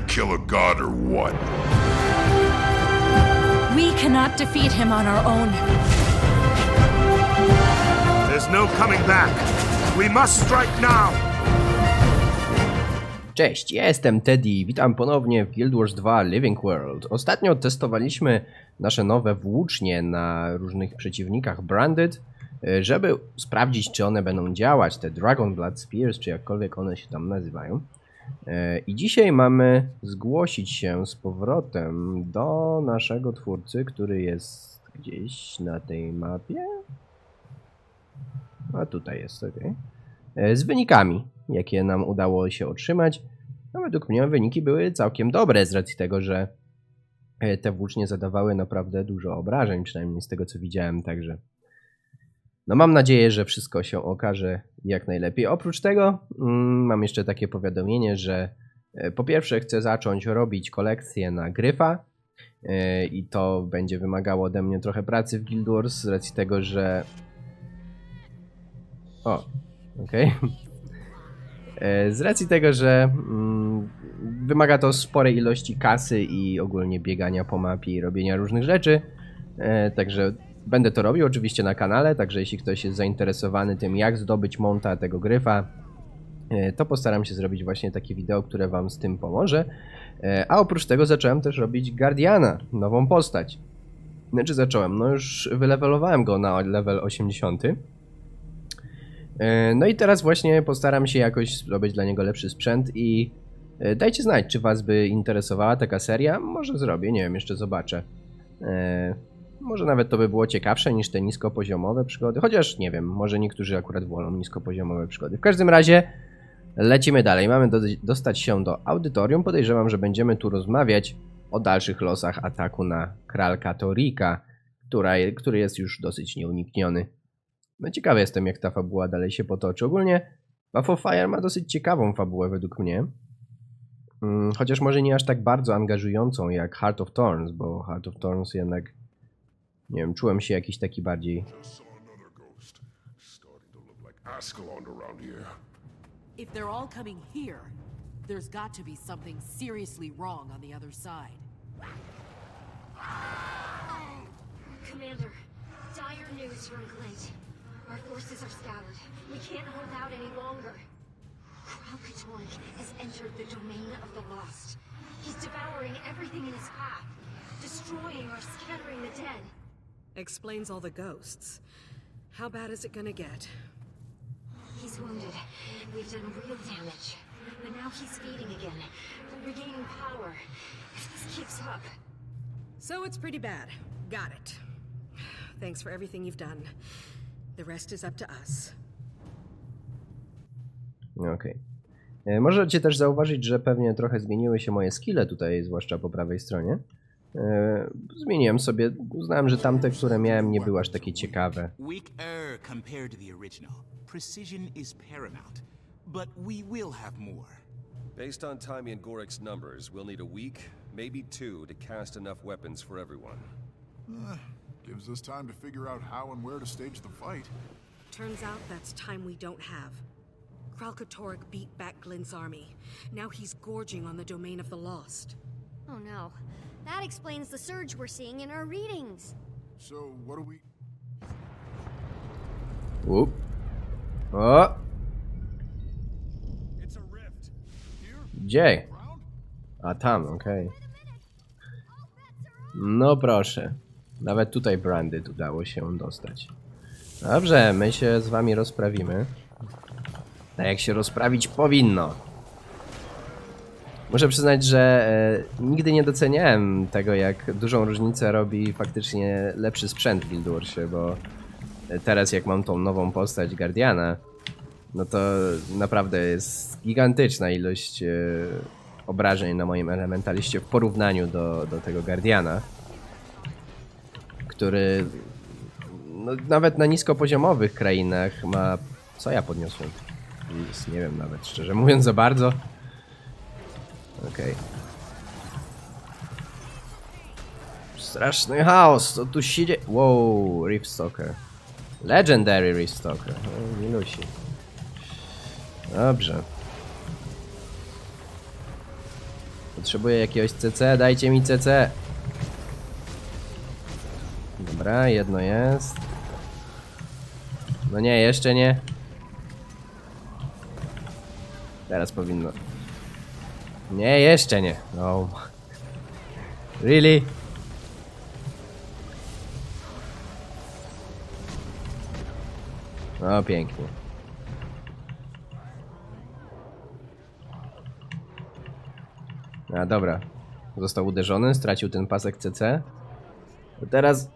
to kill a god or what? We cannot defeat him on our own. There's no coming back. We must strike now. Cześć, ja jestem Teddy, witam ponownie w Guild Wars 2 Living World. Ostatnio testowaliśmy nasze nowe włócznie na różnych przeciwnikach Branded, e, żeby sprawdzić czy one będą działać, te Dragon Blood Spears, czy jakkolwiek one się tam nazywają. E, I dzisiaj mamy zgłosić się z powrotem do naszego twórcy, który jest gdzieś na tej mapie. A tutaj jest, ok. Z wynikami, jakie nam udało się otrzymać. No według mnie wyniki były całkiem dobre z racji tego, że e, te włócznie zadawały naprawdę dużo obrażeń, przynajmniej z tego co widziałem, także no mam nadzieję, że wszystko się okaże jak najlepiej. Oprócz tego mm, mam jeszcze takie powiadomienie, że e, po pierwsze chcę zacząć robić kolekcję na gryfa e, i to będzie wymagało ode mnie trochę pracy w Guild Wars z racji tego, że o, okej. E, Z racji tego, że mm, wymaga to sporej ilości kasy i ogólnie biegania po mapie i robienia różnych rzeczy. Także będę to robił oczywiście na kanale, także jeśli ktoś jest zainteresowany tym, jak zdobyć monta tego gryfa, e, to postaram się zrobić właśnie takie wideo, które Wam z tym pomoże. E, A oprócz tego zacząłem też robić Guardiana, nową postać. Znaczy zacząłem, no już wylewelowałem go na level 80. E, No i teraz właśnie postaram się jakoś zrobić dla niego lepszy sprzęt i dajcie znać, czy was by interesowała taka seria. Może zrobię, nie wiem, jeszcze zobaczę. Może nawet to by było ciekawsze niż te niskopoziomowe przygody, chociaż nie wiem, może niektórzy akurat wolą niskopoziomowe przygody. W każdym razie lecimy dalej. Mamy do, dostać się do audytorium. Podejrzewam, że będziemy tu rozmawiać o dalszych losach ataku na Kralka Torika, która, który jest już dosyć nieunikniony. No ciekawy jestem, jak ta fabuła dalej się potoczy. Ogólnie Buff of Fire ma dosyć ciekawą fabułę według mnie. Mm, Chociaż może nie aż tak bardzo angażującą jak Heart of Thorns, bo Heart of Thorns jednak, nie wiem, czułem się jakiś taki bardziej... If they're all coming here, there's got to be something seriously wrong on the other side. Commander, dire news from Glint. Our forces are scattered. We can't hold out any longer. Kralkatornik has entered the domain of the lost. He's devouring everything in his path, destroying or scattering the dead. Explains all the ghosts. How bad is it gonna get? He's wounded. We've done real damage. But now he's feeding again, regaining power. If this keeps up, So it's pretty bad. Got it. Thanks for everything you've done. The rest is up to us. No, Okej. E, Możecie też zauważyć, że pewnie trochę zmieniły się moje skille tutaj, zwłaszcza po prawej stronie. E, Zmieniłem sobie, uznałem, że tamte, które miałem, nie były aż takie ciekawe. Based on Timey and Gorik's numbers, we'll need a week, maybe two, to cast enough weapons for everyone. Gives us time to figure out how and where to stage the fight. Turns out that's time we don't have. Kralkatorrik beat back Glint's army. Now he's gorging on the domain of the lost. oh no. That explains the surge we're seeing in our readings. So, what do we. Up. O! It's a rift. Here? Gdzie? A tam, okej. No proszę. Nawet tutaj Branded udało się dostać. Dobrze, my się z wami rozprawimy. Tak jak się rozprawić powinno. Muszę przyznać, że e, nigdy nie doceniałem tego, jak dużą różnicę robi faktycznie lepszy sprzęt w Guild Warsie, bo teraz jak mam tą nową postać Guardiana, no to naprawdę jest gigantyczna ilość e, obrażeń na moim elementaliście w porównaniu do, do tego Guardiana, który no, nawet na niskopoziomowych krainach ma... Co ja podniosłem? Nie wiem nawet, szczerze mówiąc za bardzo. Okej. Straszny chaos, co tu się dzieje? Wow, Riftstalker. Legendary Riftstalker. O, milusi. Dobrze. Potrzebuję jakiegoś CC, dajcie mi CC. Dobra, jedno jest. No nie, jeszcze nie. Teraz powinno. Nie, jeszcze nie. No. Really? No pięknie. A dobra. Został uderzony, stracił ten pasek CC. Teraz.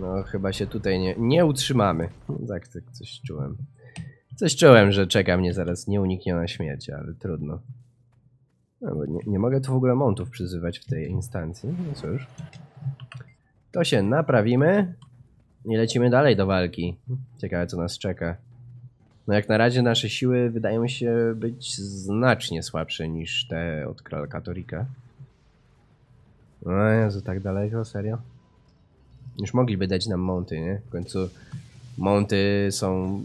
No, chyba się tutaj nie, nie utrzymamy. Tak, tak, coś czułem. Coś czułem, że czeka mnie zaraz nieunikniona śmierć, ale trudno. No, bo nie, nie mogę tu w ogóle montów przyzywać w tej instancji. No cóż. To się naprawimy i lecimy dalej do walki. Ciekawe, co nas czeka. No jak na razie nasze siły wydają się być znacznie słabsze niż te od Króla Katolika. O Jezu, tak daleko? Serio? Już mogliby dać nam monty, nie? W końcu monty są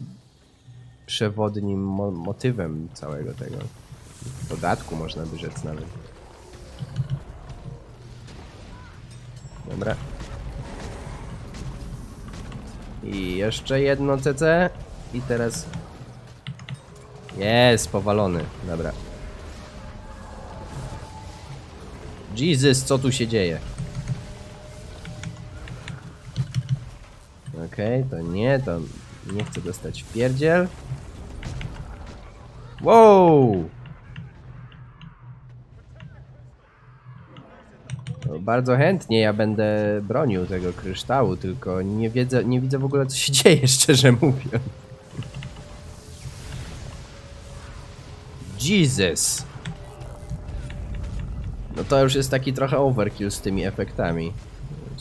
przewodnim mo motywem całego tego. Dodatku można by rzec nawet. Dobra. I jeszcze jedno CC. I teraz... Jest, powalony. Dobra. Jesus, co tu się dzieje? Okej, to nie, to nie chcę dostać w pierdziel. Wow! No, bardzo chętnie ja będę bronił tego kryształu, tylko nie wiedzę, nie widzę w ogóle co się dzieje, szczerze mówiąc. Jesus! No to już jest taki trochę overkill z tymi efektami.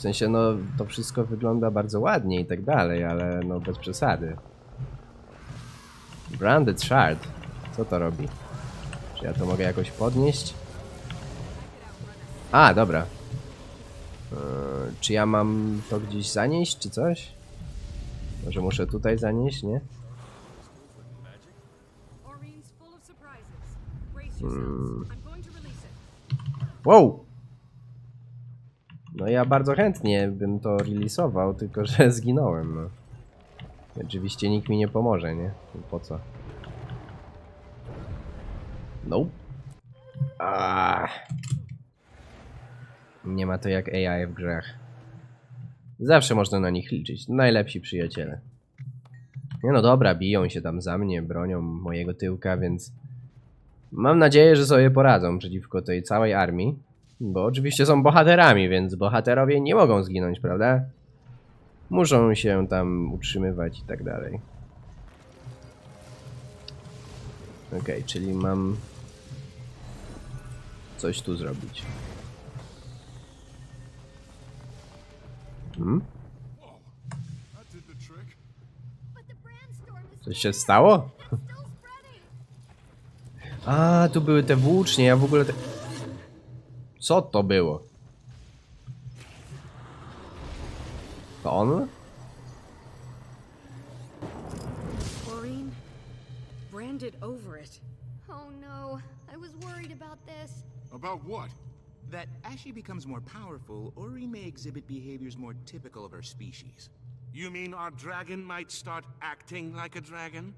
W sensie, no, to wszystko wygląda bardzo ładnie i tak dalej, ale no bez przesady. Branded Shard. Co to robi? Czy ja to mogę jakoś podnieść? A, dobra. Eee, czy ja mam to gdzieś zanieść, czy coś? Może muszę tutaj zanieść, nie? Aurine's full of surprises. Brace yourselves. I'm going to release it. Wow! No ja bardzo chętnie bym to releasował, tylko że zginąłem, no. Oczywiście nikt mi nie pomoże, nie? Po co? Nope. Ah. Nie ma to jak AI w grach. Zawsze można na nich liczyć. Najlepsi przyjaciele. Nie no dobra, biją się tam za mnie, bronią mojego tyłka, więc mam nadzieję, że sobie poradzą przeciwko tej całej armii. Bo oczywiście są bohaterami, więc bohaterowie nie mogą zginąć, prawda? Muszą się tam utrzymywać i tak dalej. Okej, czyli mam coś tu zrobić. Hmm? Coś się stało? A, tu były te włócznie, ja w ogóle te... Co to było? To on? Aurine, branded over it. Oh no, I was worried about this. About what? That as she becomes more powerful, Ori may exhibit behaviors more typical of her species. You mean our dragon might start acting like a dragon?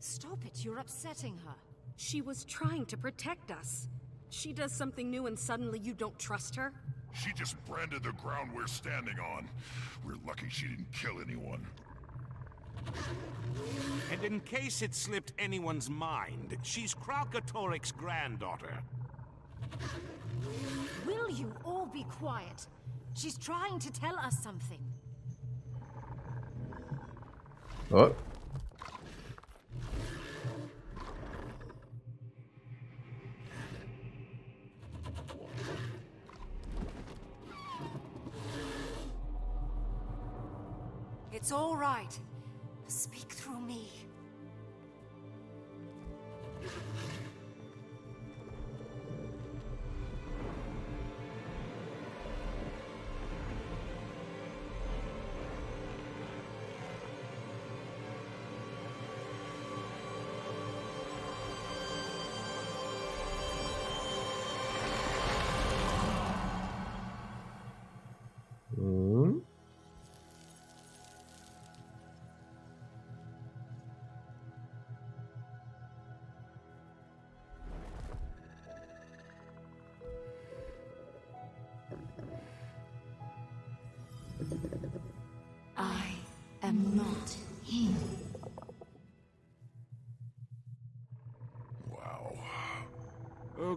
Stop it, you're upsetting her. She was trying to protect us. She does something new and suddenly you don't trust her? She just branded the ground we're standing on. We're lucky she didn't kill anyone. And in case it slipped anyone's mind, she's Kralkatorik's granddaughter. Will you all be quiet? She's trying to tell us something. O. It's all right. Speak through me.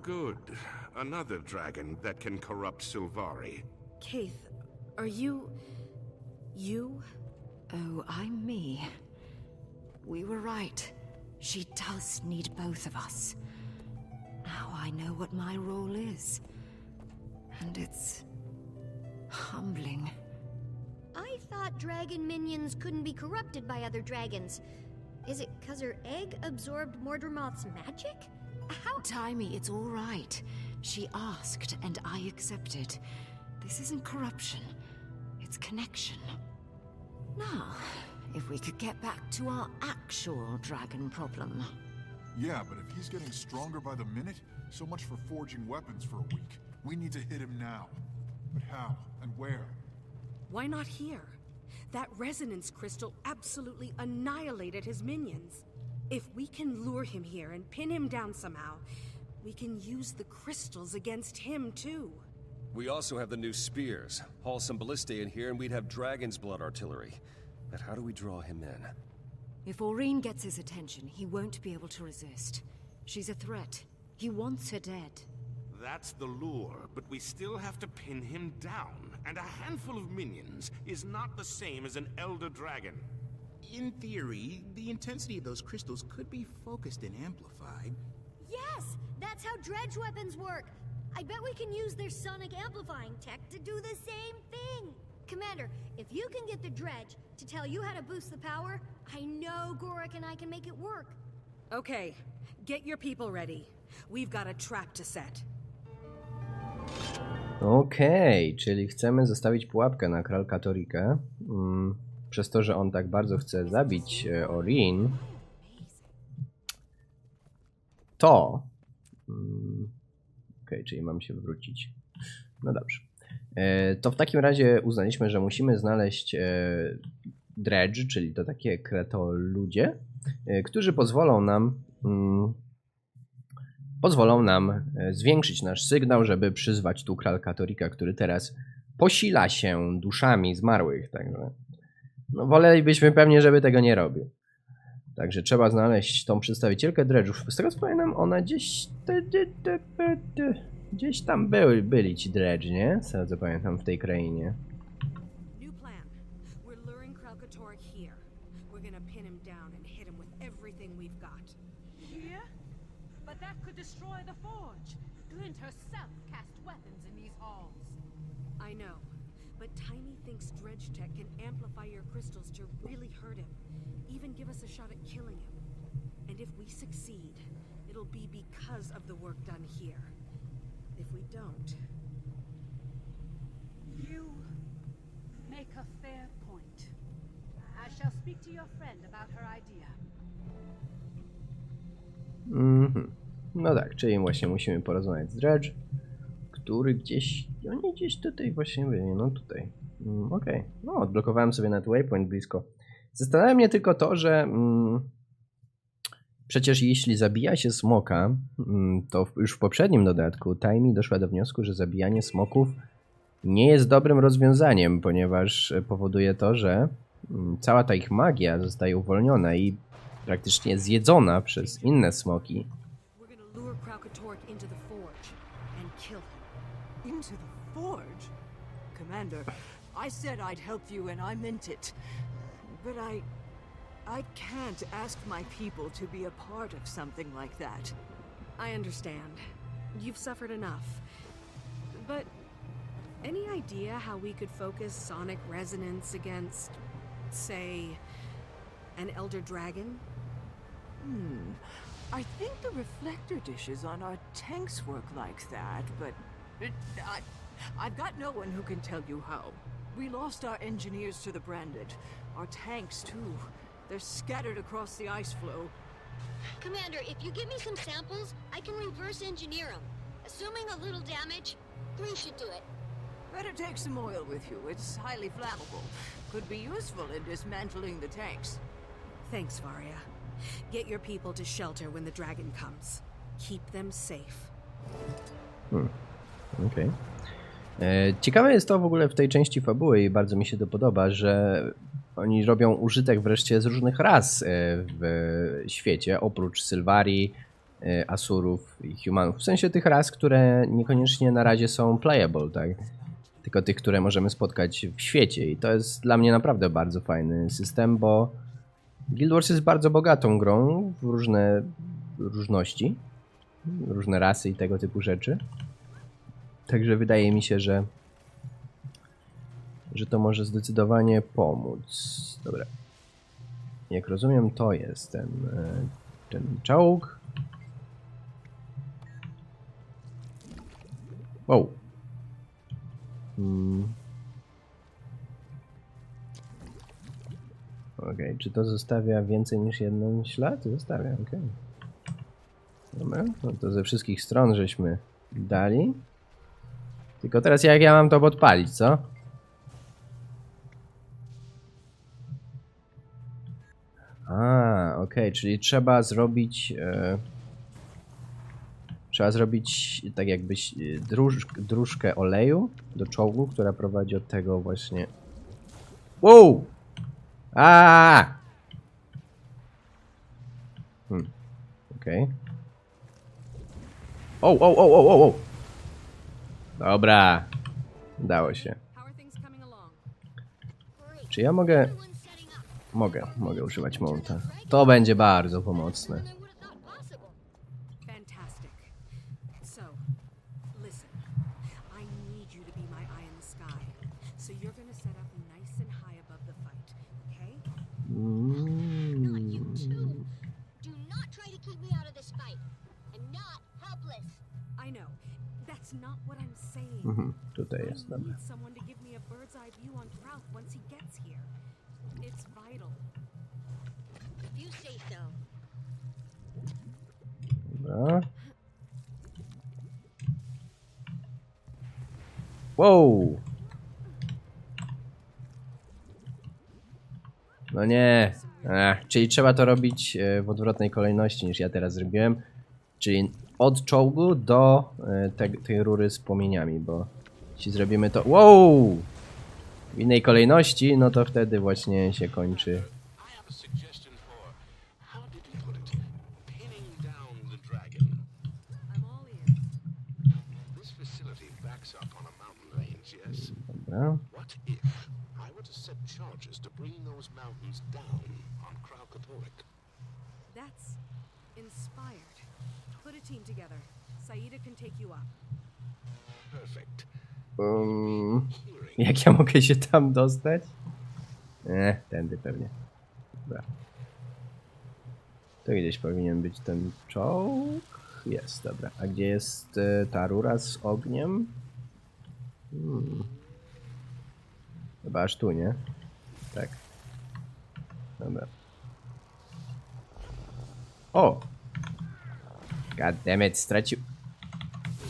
Good. Another dragon that can corrupt Silvari. Keith, are you. you? Oh, I'm me. We were right. She does need both of us. Now I know what my role is. And it's. humbling. I thought dragon minions couldn't be corrupted by other dragons. Is it because her egg absorbed Mordremoth's magic? How? Timey, it's all right. She asked, and I accepted. This isn't corruption, it's connection. Now, if we could get back to our actual dragon problem. Yeah, but if he's getting stronger by the minute, so much for forging weapons for a week. We need to hit him now. But how and where? Why not here? That resonance crystal absolutely annihilated his minions. If we can lure him here and pin him down somehow, we can use the crystals against him too. We also have the new spears. Haul some ballistae in here and we'd have dragon's blood artillery. But how do we draw him in? If Aurene gets his attention, he won't be able to resist. She's a threat. He wants her dead. That's the lure, but we still have to pin him down. And a handful of minions is not the same as an Elder Dragon. In theory, the intensity of those crystals could be focused and amplified. Yes! That's how dredge weapons work! I bet we can use their sonic amplifying tech to do the same thing! Commander, if you can get the dredge to tell you how to boost the power, I know Gorik and I can make it work. Okay, get your people ready. We've got a trap to set. Okej, czyli chcemy zostawić pułapkę na Kralka Torikę. Mm, przez to, że on tak bardzo chce zabić e, Orin, to. Mm, Okej, czyli mam się wrócić. No dobrze. E, To w takim razie uznaliśmy, że musimy znaleźć e, dredge, czyli to takie kretoludzie, którzy pozwolą nam mm, pozwolą nam zwiększyć nasz sygnał, żeby przyzwać tu Kralka Torika, który teraz posila się duszami zmarłych. Także no, wolelibyśmy pewnie, żeby tego nie robił. Także trzeba znaleźć tą przedstawicielkę dredżów. Z tego co pamiętam, ona gdzieś. Gdzieś tam byli, byli ci dredż, nie? Z tego co pamiętam w tej krainie. Destroy the forge. Glint herself cast weapons in these halls. I know, Tiny thinks dredge tech can amplify your crystals to really hurt him, even give us a shot at killing him. And if we succeed, it'll be because of the work done here. If we don't, You make a fair point. I shall speak to your friend about her idea. Mhm. No tak, czyli właśnie musimy porozmawiać z Dredge, który gdzieś. Oni gdzieś tutaj właśnie byli, no tutaj. Mm, Okej, no odblokowałem sobie na waypoint blisko. Zastanawia mnie tylko to, że mm, przecież jeśli zabija się smoka, mm, to w- już w poprzednim dodatku Taimi doszła do wniosku, że zabijanie smoków nie jest dobrym rozwiązaniem, ponieważ e, powoduje to, że mm, cała ta ich magia zostaje uwolniona i praktycznie zjedzona przez inne smoki. Commander, I said I'd help you and I meant it. But I. I can't ask my people to be a part of something like that. I understand. You've suffered enough. But any idea how we could focus sonic resonance against, say, an elder dragon? Hmm. I think the reflector dishes on our tanks work like that, but. uh, I, I've got no one who can tell you how. We lost our engineers to the branded. Our tanks, too. They're scattered across the ice flow. Commander, if you give me some samples, I can reverse engineer them. Assuming a little damage, three should do it. Better take some oil with you. It's highly flammable. Could be useful in dismantling the tanks. Thanks, Varia. Get your people to shelter when the dragon comes. Keep them safe. Hmm. Okej. E, Ciekawe jest to w ogóle w tej części fabuły i bardzo mi się to podoba, że oni robią użytek wreszcie z różnych ras e, w świecie, oprócz Sylwarii, e, Asurów i Humanów. W sensie tych ras, które niekoniecznie na razie są playable, tak? Tylko tych, które możemy spotkać w świecie. I to jest dla mnie naprawdę bardzo fajny system, bo Guild Wars jest bardzo bogatą grą w różne różności, różne rasy i tego typu rzeczy. Także wydaje mi się, że że to może zdecydowanie pomóc. Dobra. Jak rozumiem, to jest ten, e, ten czołg. Wow. Hmm. Okej, czy to zostawia więcej niż jeden ślad? Zostawia, okej. Dobra, no to ze wszystkich stron żeśmy dali. Tylko teraz jak ja mam to podpalić, co? A, okej, czyli trzeba zrobić. E, trzeba zrobić tak jakbyś e, dróż, dróżkę oleju do czołgu, która prowadzi od tego właśnie. Wow! A! Hmm. Okej. O, o, o, o, o, o! Dobra. Udało się. Czy ja mogę. Mogę, mogę używać monta. To będzie bardzo pomocne. Wow! No nie. Ech, czyli trzeba to robić e, w odwrotnej kolejności niż ja teraz zrobiłem. Czyli od czołgu do e, te, tej rury z płomieniami, bo jeśli zrobimy to. Wow! W innej kolejności, no to wtedy właśnie się kończy. I have a suggestion for, how did you put it? Pinning down the dragon. I'm all ears. This facility backs up on a mountain range, yes? Dobra. What if I were to set charges to bring those mountains down on Kralkatorik? That's inspired. Put a team together. Saida can take you up. Perfect. Um, jak ja mogę się tam dostać? Nie, tędy pewnie. Dobra. To gdzieś powinien być ten czołg. Jest, dobra. A gdzie jest e, ta rura z ogniem? Hmm. Chyba aż tu, nie? Tak. Dobra. O! Goddammit, stracił...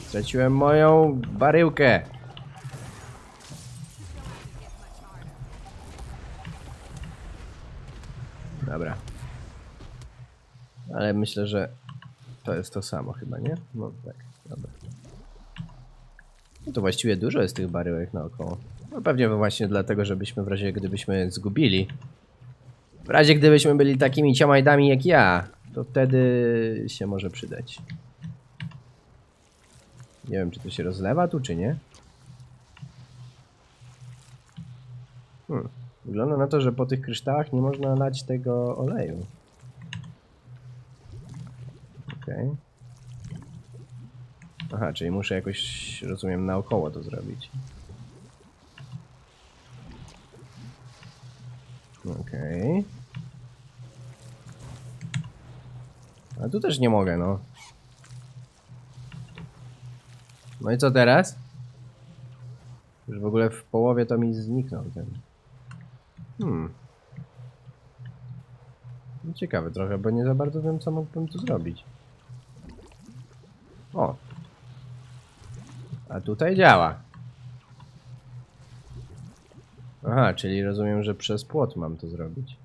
Straciłem moją baryłkę. Dobra. Ale myślę, że to jest to samo chyba, nie? No tak, dobra. No to właściwie dużo jest tych baryłek naokoło. No pewnie właśnie dlatego, żebyśmy w razie gdybyśmy zgubili. W razie gdybyśmy byli takimi ciamajdami jak ja, to wtedy się może przydać. Nie wiem, czy to się rozlewa tu, czy nie. Hmm. Wygląda na to, że po tych kryształach nie można lać tego oleju. Okej. Aha, czyli muszę jakoś, rozumiem, naokoło to zrobić. Okej. A tu też nie mogę, no. No i co teraz? Już w ogóle w połowie to mi zniknął ten. Hmm. No Ciekawe trochę, bo nie za bardzo wiem, co mógłbym tu zrobić. O. A tutaj działa. Aha, czyli rozumiem, że przez płot mam to zrobić.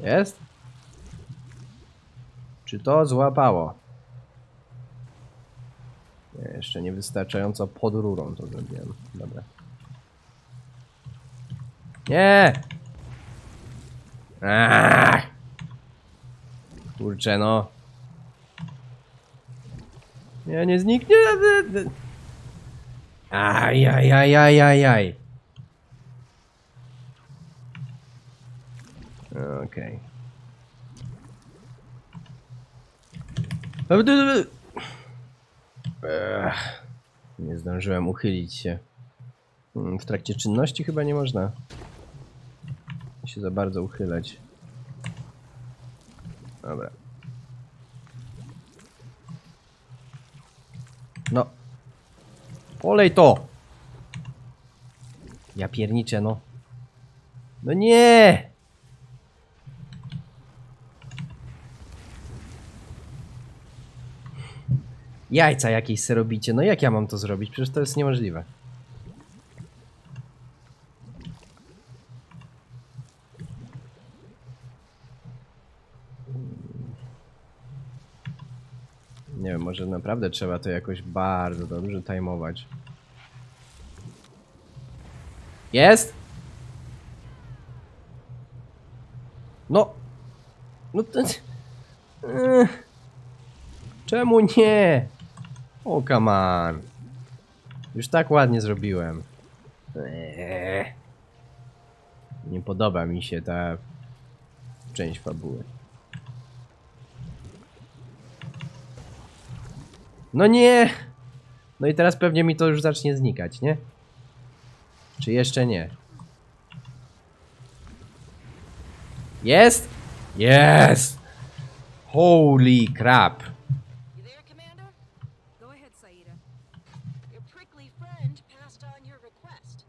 Jest? Czy to złapało? Jeszcze niewystarczająco pod rurą to zrobiłem. Dobra. Nie! Ach! Kurczę no. Nie, nie zniknie. Aj. Okej. Ech, Nie zdążyłem uchylić się. Mm, W trakcie czynności chyba nie można się za bardzo uchylać. Dobra. No. Olej to! Ja pierniczę, no. No nie! Jajca jakieś se robicie. No jak ja mam to zrobić? Przecież to jest niemożliwe. Nie wiem, może naprawdę trzeba to jakoś bardzo dobrze tajmować. Jest? No. No to... Czemu nie? O, come on. Już tak ładnie zrobiłem. Eee. Nie podoba mi się ta część fabuły. No nie! No i teraz pewnie mi to już zacznie znikać, nie? Czy jeszcze nie? Jest? Jest! Holy crap! You there, Commander? Go ahead, Saida. Your prickly friend passed on your request.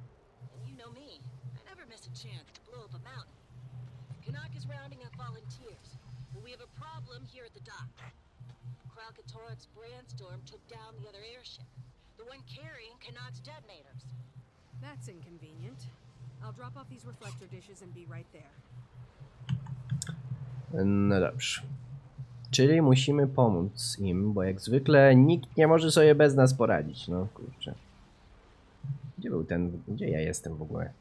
And you know me. I never miss a chance to blow up a mountain. Canuck is rounding up volunteers. But we have a problem here at the dock. Krakatoa's Brandstorm took down the other airship. The one carrying Canuck's detonators. That's inconvenient. I'll drop off these reflector dishes and be right there. No dobrze. Czyli musimy pomóc im, bo jak zwykle nikt nie może sobie bez nas poradzić. No kurczę. Gdzie był ten. Gdzie ja jestem w ogóle?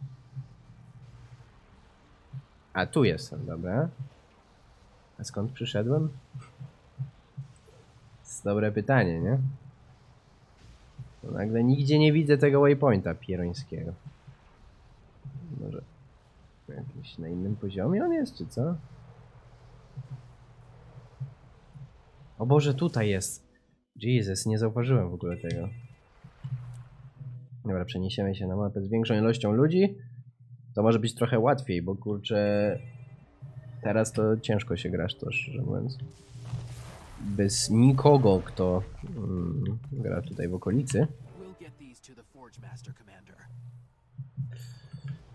A tu jestem, dobra. A skąd przyszedłem? Jest dobre pytanie, nie? Nagle nigdzie nie widzę tego waypointa pierońskiego. Może jakiś na innym poziomie on jest, czy co? O Boże, tutaj jest. Jesus, nie zauważyłem w ogóle tego. Dobra, przeniesiemy się na mapę z większą ilością ludzi. To może być trochę łatwiej, bo kurczę... Teraz to ciężko się gra, to szczerze mówiąc. Bez nikogo, kto mm, gra tutaj w okolicy. We'll get these to the Forge Master, Commander.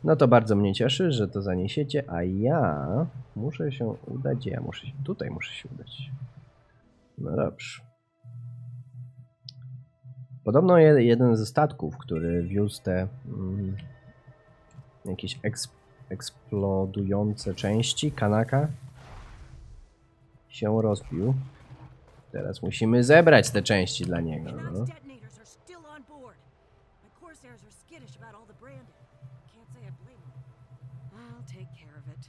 No to bardzo mnie cieszy, że to zaniesiecie, a ja muszę się udać. Ja muszę się? Tutaj muszę się udać. No dobrze. Podobno je- jeden ze statków, który wiózł te mm, jakieś eks, eksplodujące części Kanaka się rozbił. Teraz musimy zebrać te części dla niego. No. Can't say I blame them. I'll take care of it.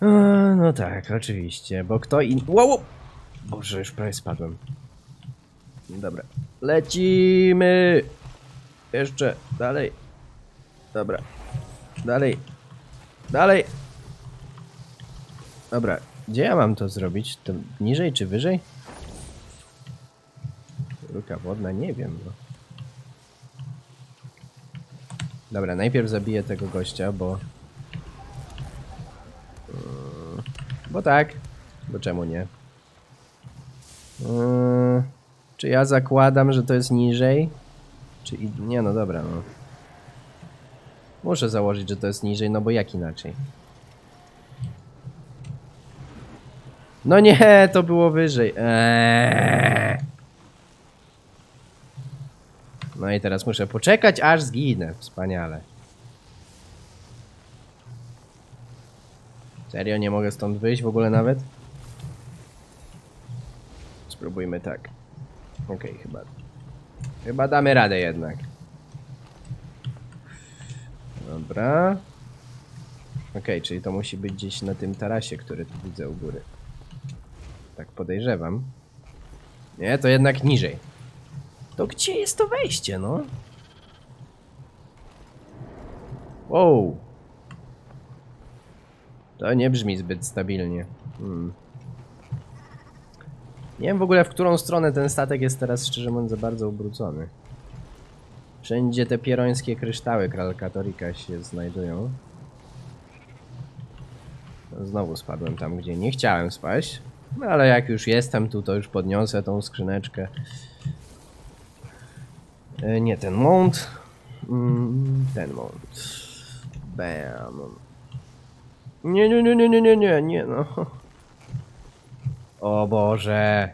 A, no tak, oczywiście, bo kto in... Wow! Boże, już prawie spadłem. Dobra, lecimy! Jeszcze, dalej. Dobra, dalej. Dalej! Dobra, gdzie ja mam to zrobić? To niżej czy wyżej? Ruka wodna, nie wiem. No. Dobra, najpierw zabiję tego gościa, bo... Bo tak. Bo czemu nie? Yy, czy ja zakładam, że to jest niżej? Czy. Nie, no dobra, no. Muszę założyć, że to jest niżej, no bo jak inaczej? No nie, to było wyżej. Eee. No i teraz muszę poczekać, aż zginę. Wspaniale. Serio, nie mogę stąd wyjść w ogóle nawet? Spróbujmy tak. Okej, chyba. Chyba damy radę jednak. Dobra. Okej, czyli to musi być gdzieś na tym tarasie, który tu widzę u góry. Tak podejrzewam. Nie, to jednak niżej. To gdzie jest to wejście, no? Wow. To nie brzmi zbyt stabilnie. Hmm. Nie wiem w ogóle w którą stronę ten statek jest teraz szczerze mówiąc za bardzo ubrudzony. Wszędzie te pierońskie kryształy Kralkatorika się znajdują. No, Znowu spadłem tam, gdzie nie chciałem spaść. No ale jak już jestem tu, to już podniosę tą skrzyneczkę. E, Nie ten mount. Mm, Ten mount. Bam. Nie, nie, nie, nie, nie, nie, nie, nie, no. O Boże.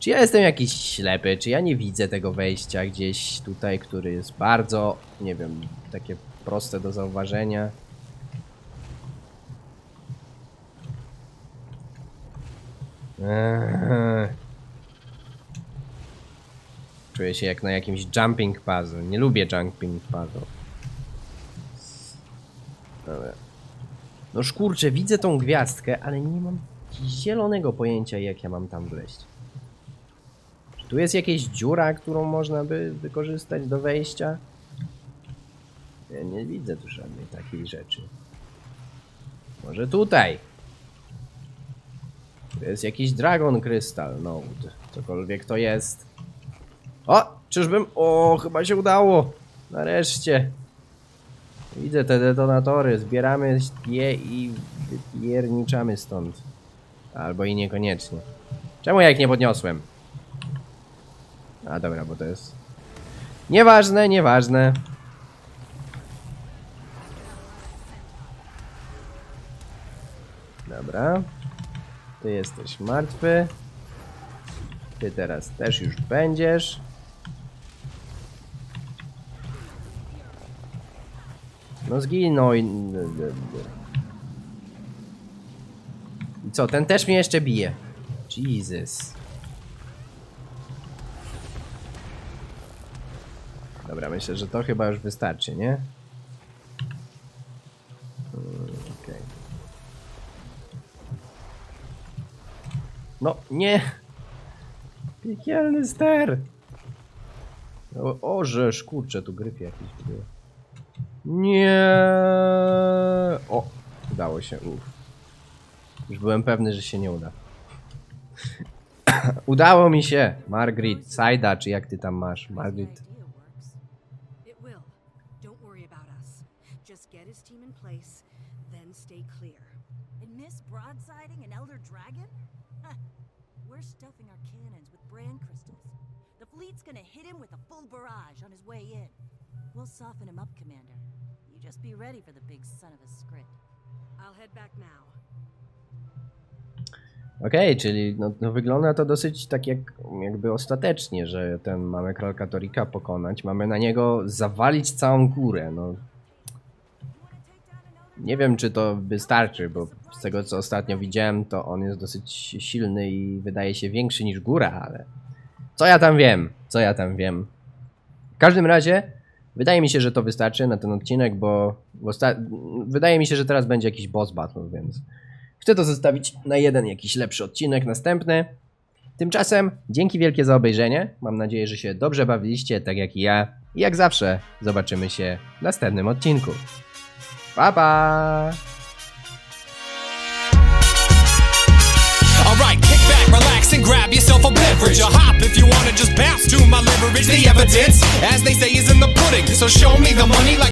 Czy ja jestem jakiś ślepy? Czy ja nie widzę tego wejścia gdzieś tutaj, który jest bardzo, nie wiem, takie proste do zauważenia? Eee. Czuję się jak na jakimś jumping puzzle. Nie lubię jumping puzzle. Dobra. No szkurczę, widzę tą gwiazdkę, ale nie mam zielonego pojęcia jak ja mam tam wleźć. Czy tu jest jakaś dziura, którą można by wykorzystać do wejścia? Ja nie widzę tu żadnej takiej rzeczy. Może tutaj? Tu jest jakiś Dragon Crystal Node. Cokolwiek to jest. O! Czyżbym... O, chyba się udało! Nareszcie! Widzę te detonatory. Zbieramy je i wypierniczamy stąd. Albo i niekoniecznie. Czemu ja ich nie podniosłem? A dobra, bo to jest... Nieważne, nieważne. Dobra. Ty jesteś martwy. Ty teraz też już będziesz. No zginął i... I co, ten też mnie jeszcze bije. Jesus. Dobra, myślę, że to chyba już wystarczy, nie? Okej. No, nie! Piekielny ster! O, kurczę, tu gryfy jakieś były. Nie. O, udało się. Uf. Już byłem pewny, że się nie uda. Udało mi się! Margrit, Saida, czy jak ty tam masz? Margrit. Gonna hit him with a full barrage on his way in. We'll soften him up, Commander. Just be ready for the big son of a. I'll head back now. Okej, czyli no, no wygląda to dosyć tak jak jakby ostatecznie, że ten mamy król katolika pokonać, mamy na niego zawalić całą górę, no. Nie wiem czy to wystarczy, bo z tego co ostatnio widziałem, to on jest dosyć silny i wydaje się większy niż góra, ale co ja tam wiem, co ja tam wiem. W każdym razie wydaje mi się, że to wystarczy na ten odcinek, bo wydaje mi się, że teraz będzie jakiś boss battle, więc Chcę to zostawić na jeden jakiś lepszy odcinek, następny. Tymczasem dzięki wielkie za obejrzenie. Mam nadzieję, że się dobrze bawiliście, tak jak i ja. I jak zawsze, zobaczymy się w następnym odcinku. Pa pa! Grab yourself a beverage. Or hop if you wanna just bounce to my leverage. The evidence, as they say, is in the pudding. So show me the money like.